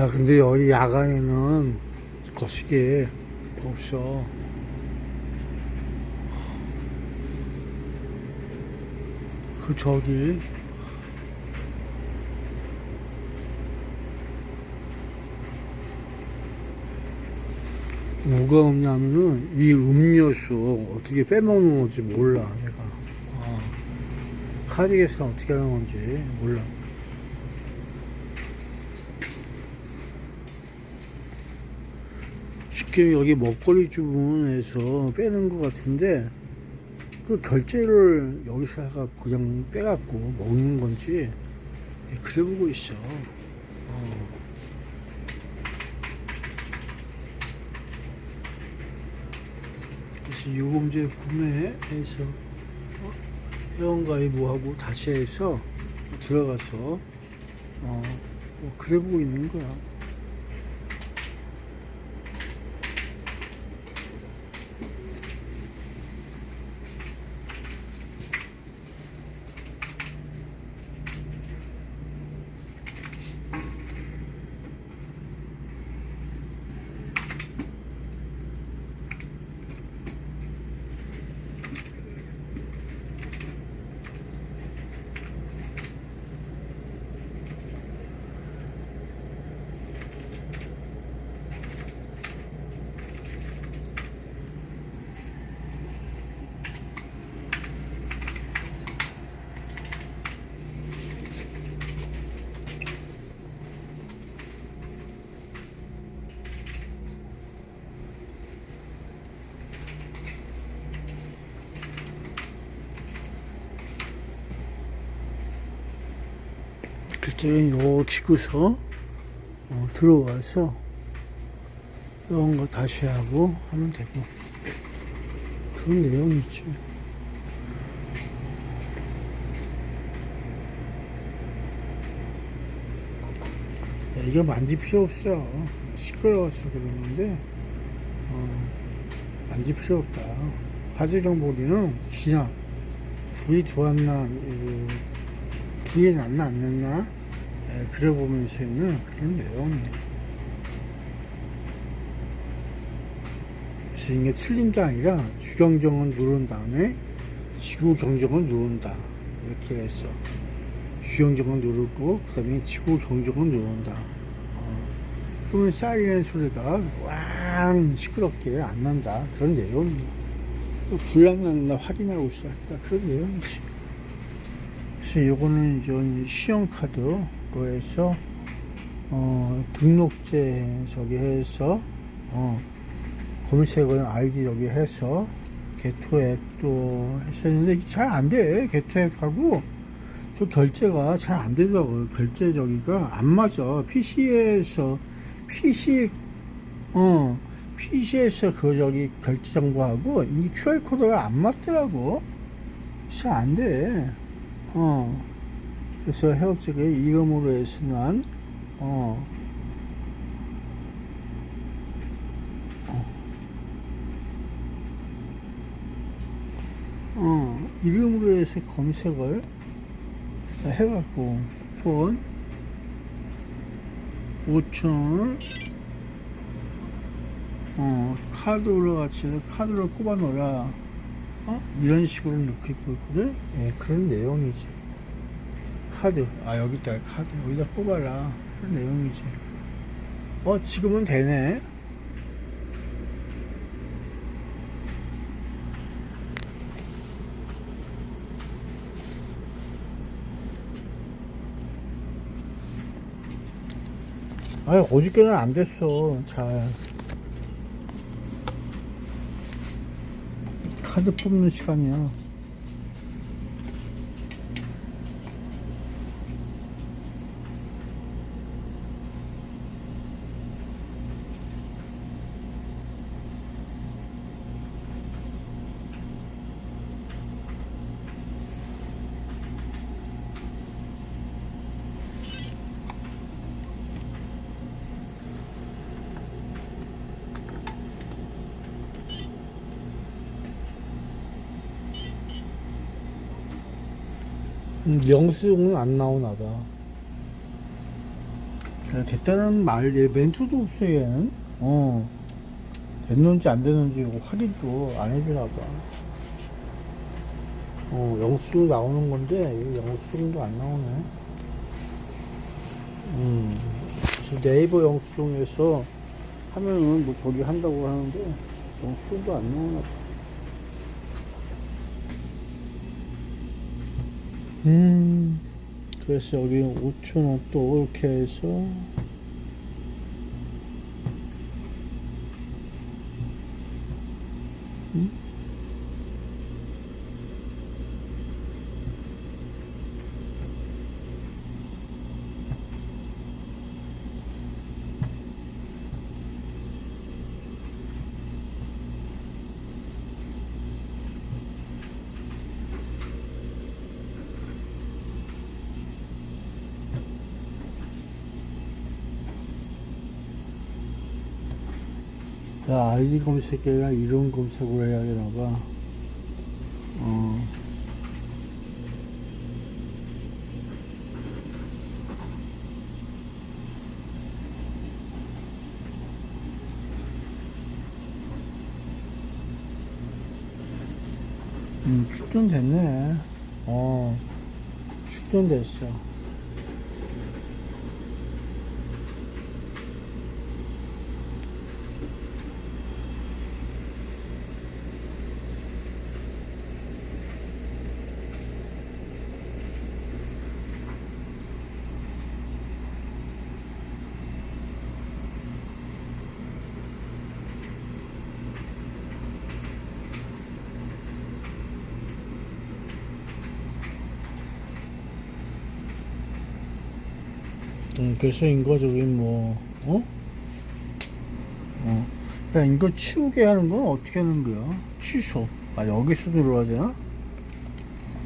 야, 근데 여기 야간에는 거시기 없어. 그 저기 뭐가 없냐면은 이 음료수 어떻게 빼먹는 건지 몰라 내가 어. 카디게스는 어떻게 하는 건지 몰라 쉽게 여기 먹거리 주문에서 빼는 것 같은데 그 결제를 여기서 해가 그냥 빼갖고 먹는 건지 그래 보고 있어 어. 그래서 요금제 구매해서 어? 회원가입하고 다시 해서 들어가서 어, 뭐 그래 보고 있는 거야. 글자는 요 치고서 어, 들어와서 이런 거 다시 하고 하면 되고 그런 내용이 있지. 야, 이거 만질 필요 없어. 시끄러워서 그러는데 어, 만질 필요 없다. 화재 경보기는 그냥 불이 들어왔나 났나 안 났나 예, 그래 보면서 있는 그런 내용이에요. 그래서 이게 틀린 게 아니라 주경정은 누른 다음에 지구 경정은 누른다 이렇게 해서 주경정은 누르고 그 다음에 지구 경정은 누른다. 어, 그러면 사이렌 소리가 왕 시끄럽게 안 난다 그런 내용이에요. 났나 확인하고 있어야 한다 그런 내용이지. 그래서 요거는 이제 신용카드 로 해서 어, 등록제 저기 해서 어, 검색을 아이디 여기 해서 개토액도 했었는데 잘 안 돼. 개토액하고 저 결제가 잘 안 되더라고요. 결제 저기가 안 맞아. PC에서 PC 어 PC에서 그 저기 결제 정보하고 이 QR 코드가 안 맞더라고. 잘 안 돼. 어. 그래서 해업적의 이름으로 해서 난, 어, 어, 이름으로 해서 검색을 해갖고, 돈 5천을, 어, 카드로 같이, 카드로 꼽아 놓으라. 어? 이런 식으로 넣고 있거든? 예, 그런 내용이지. 카드. 아, 여기 있다. 카드. 여기다 뽑아라. 그런 내용이지. 어, 지금은 되네. 아, 어저께는 안 됐어. 잘. 카드 뽑는 시간이야. 영수증은 안 나오나 봐. 됐다는 말, 얘 멘트도 없어, 얘는. 어. 됐는지 안 됐는지 확인도 안 해주나 봐. 어, 영수 나오는 건데, 얘 영수증도 안 나오네. 음. 네이버 영수증에서 하면은 뭐 저기 한다고 하는데, 영수증도 안 나오나 봐. 음. 그래서 여기 5천원 또 이렇게 해서 음? 야, 아이디 검색이 아니라 이런 검색을 해야 되나 봐. 어. 음, 출전됐네. 어, 출전됐어. 음, 그래서 인거 저기 뭐, 어? 어. 야, 이거 치우게 하는 건 어떻게 하는 거야? 취소. 아, 여기서 눌러야 되나?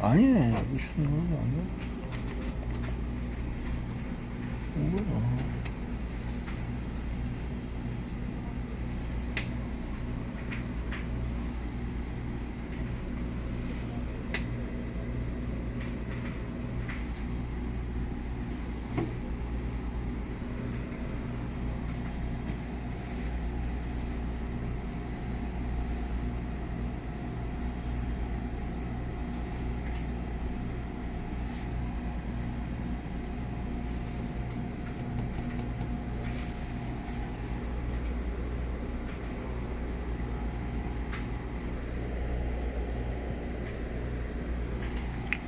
아니네. 여기서 거 아니야? 뭐야.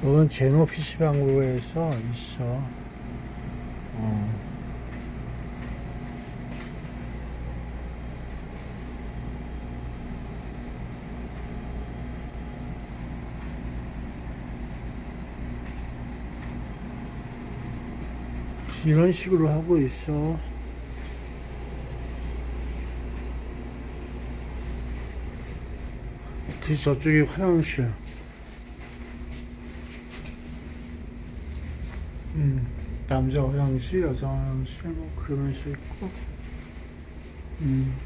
이건 제노 PC방으로 해서 있어. 어. 이런 식으로 하고 있어. 그 저쪽이 화장실. 음, 남자 화장실, 여자 화장실, 뭐, 그러면서 있고, 음.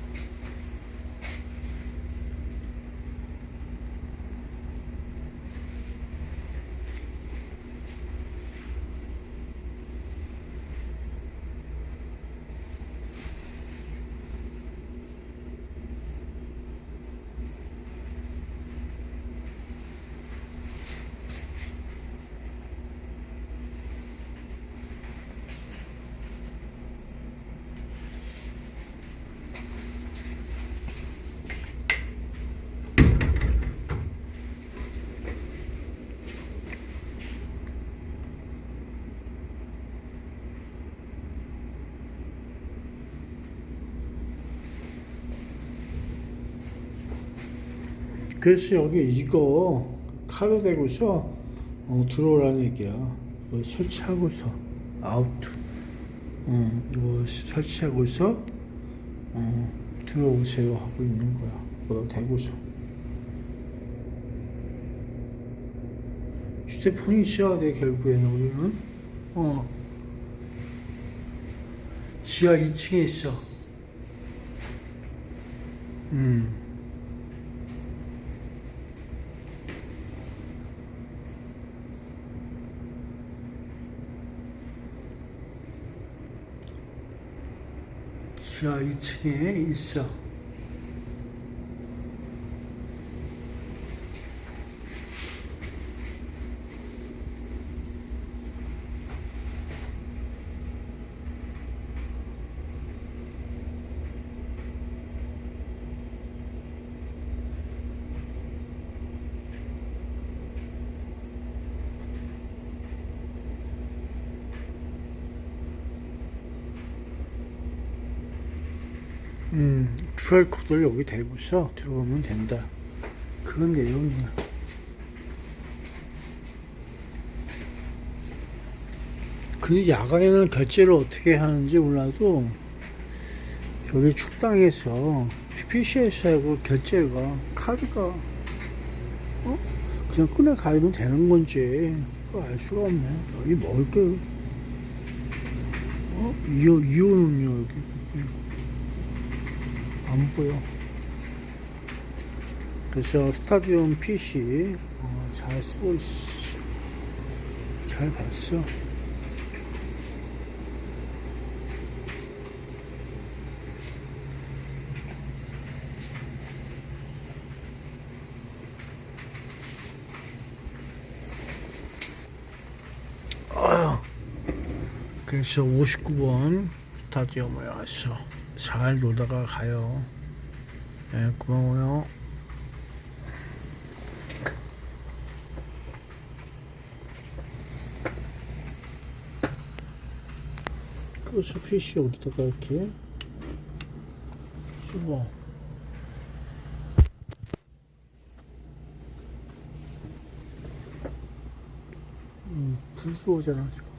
그래서 여기 이거 카드 대고서 어, 들어오라는 얘기야. 이거 설치하고서 아웃. 어, 이거 설치하고서 어, 들어오세요 하고 있는 거야. 이거 대고서. 휴대폰이 있어야 돼 결국에는 우리는. 어. 지하 2층에 있어. 음. 자, 2층에 있어. 음, QR 코드를 여기 대고서 들어오면 된다. 그런 내용이야. 근데 야간에는 결제를 어떻게 하는지 몰라도 여기 축당에서 PCS하고 결제가 카드가 어? 그냥 꺼내 가면 되는 건지 그거 알 수가 없네. 여기 먹을 게 어? 이오 이오는요 여기. 안 보여. 그래서 스타디움 PC 어, 잘 쓰고 있어. 잘 봤어. 그래서 59번 스타디움에 왔어. 잘 놀다가 가요. 네, 고마워요. 그래서 PC 어디다가 이렇게 수고. 음, 불수어잖아 지금.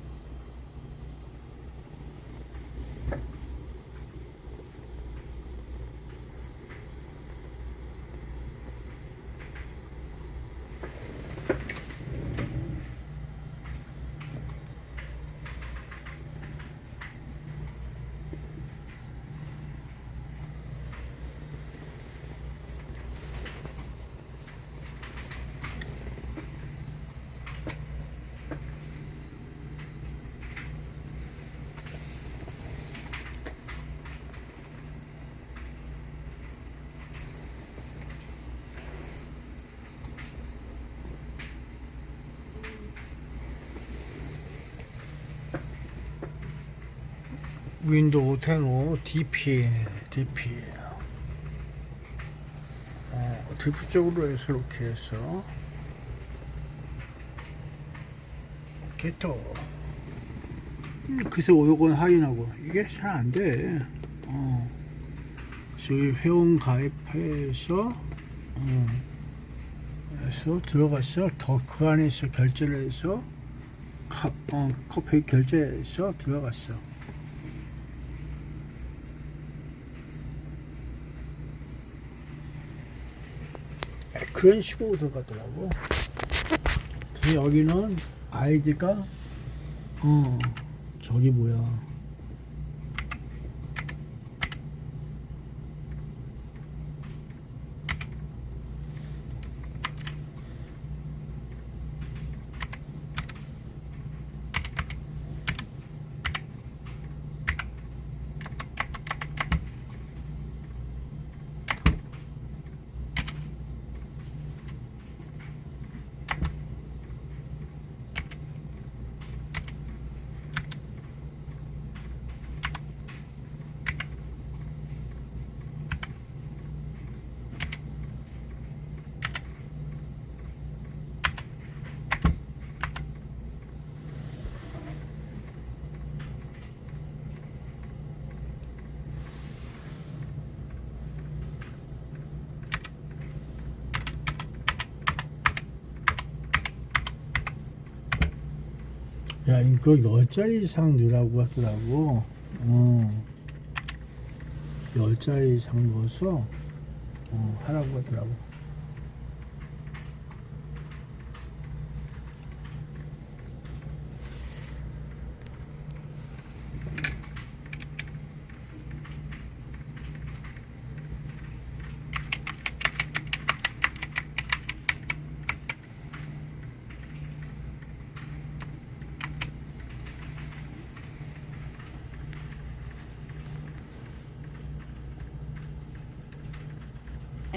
윈도우 10호 DP, DP. 어, DP 쪽으로 해서 이렇게 해서. 또. 음, 그래서 요건 확인하고. 이게 잘 안 돼. 어. 저희 회원 가입해서, 어. 해서 들어갔어. 더그 안에서 결제를 해서, 카, 어, 커피 결제해서 들어갔어. 그런 식으로 들어가더라고. 근데 여기는 아이디가 어 저기 뭐야 야, 이거 10자리 이상 넣으라고 하더라고. 어. 10자리 이상 넣어서, 어, 하라고 하더라고.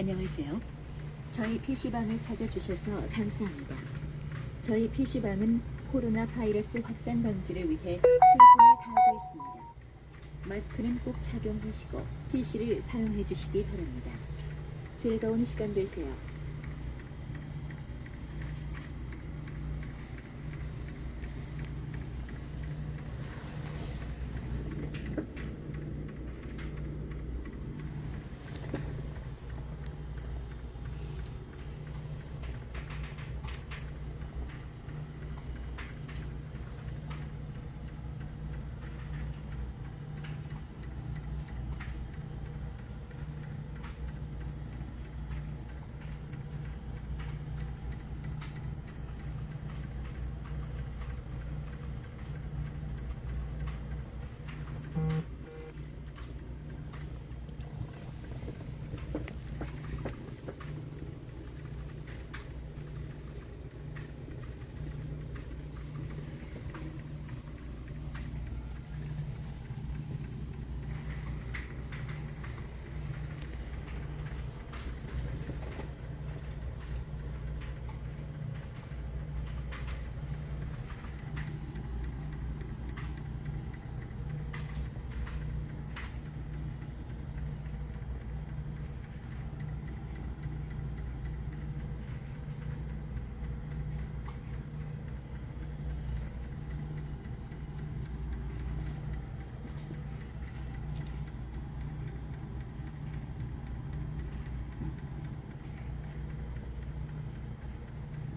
안녕하세요. 저희 PC방을 찾아주셔서 감사합니다. 저희 PC방은 코로나 바이러스 확산 방지를 위해 최선을 다하고 있습니다. 마스크는 꼭 착용하시고 PC를 사용해 주시기 바랍니다. 즐거운 시간 되세요.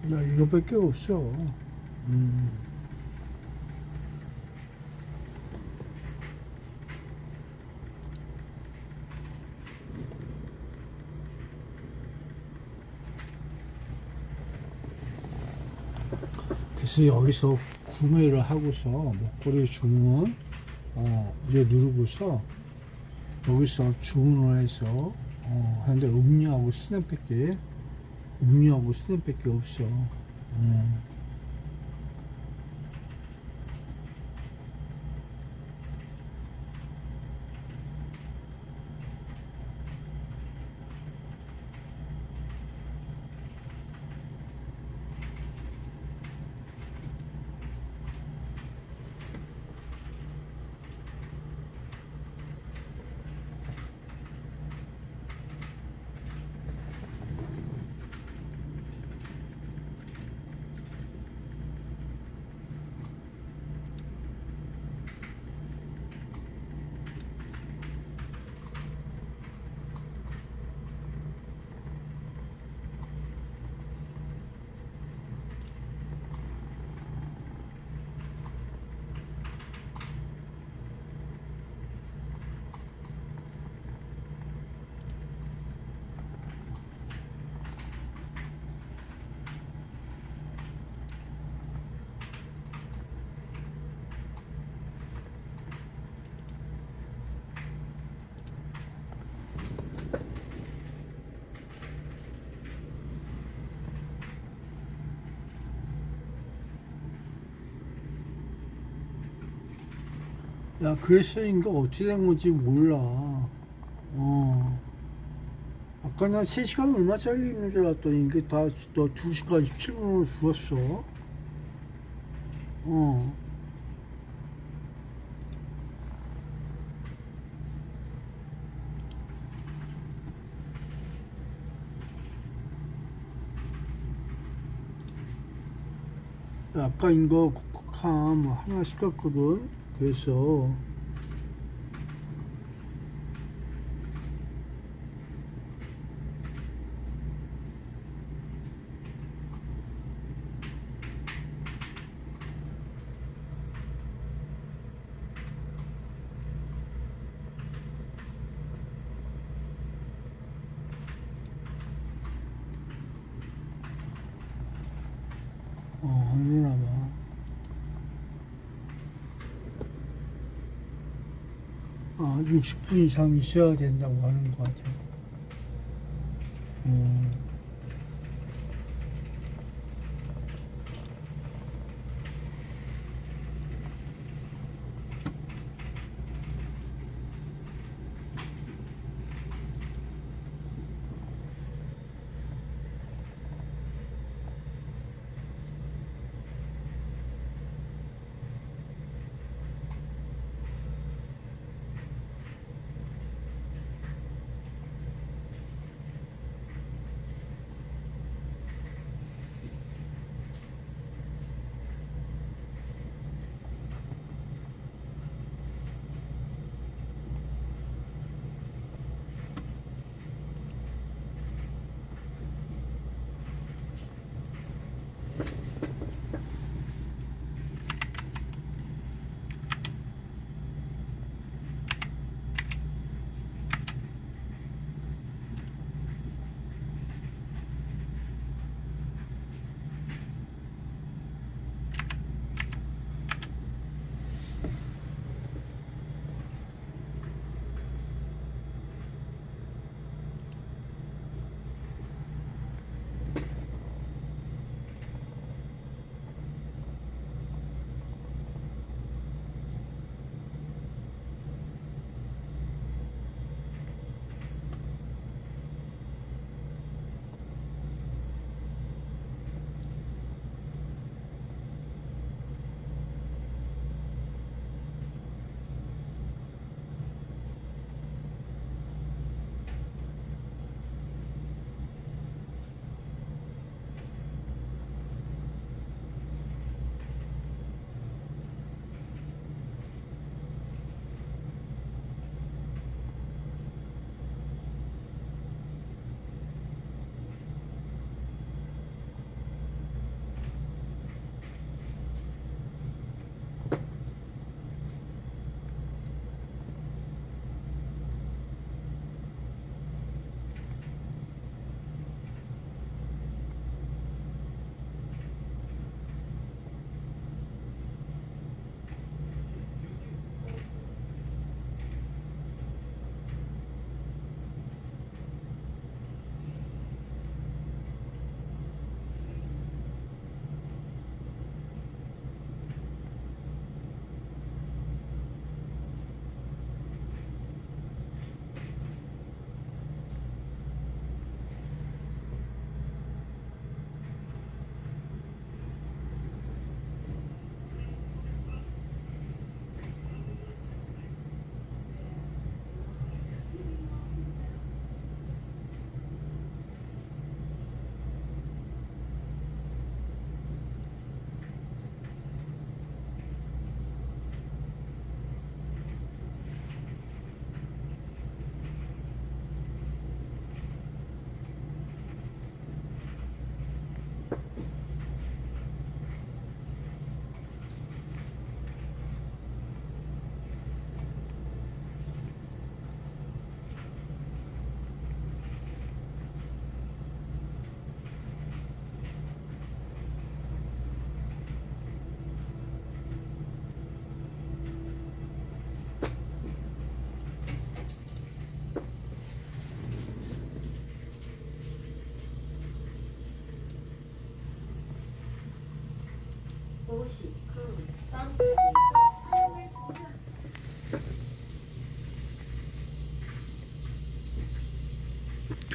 나 이거밖에 없어. 음. 그래서 여기서 구매를 하고서 목걸이 주문 어, 이제 누르고서 여기서 주문을 해서 어, 하는데 음료하고 스냅밖에 음료하고 스냅밖에 없어. 음. 야, 그랬으니까 어떻게 된 건지 몰라. 어. 아까 나 3시간 얼마짜리 있는 줄 알았더니 이게 다, 너 2시간 17분으로 죽었어. 어. 야, 아까 이거 콕콕함 하나 시켰거든. 그래서 어, 안 되나 봐. 아, 60분 이상 있어야 된다고 하는 것 같아요. 음.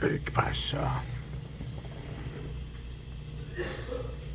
이렇게 봤어.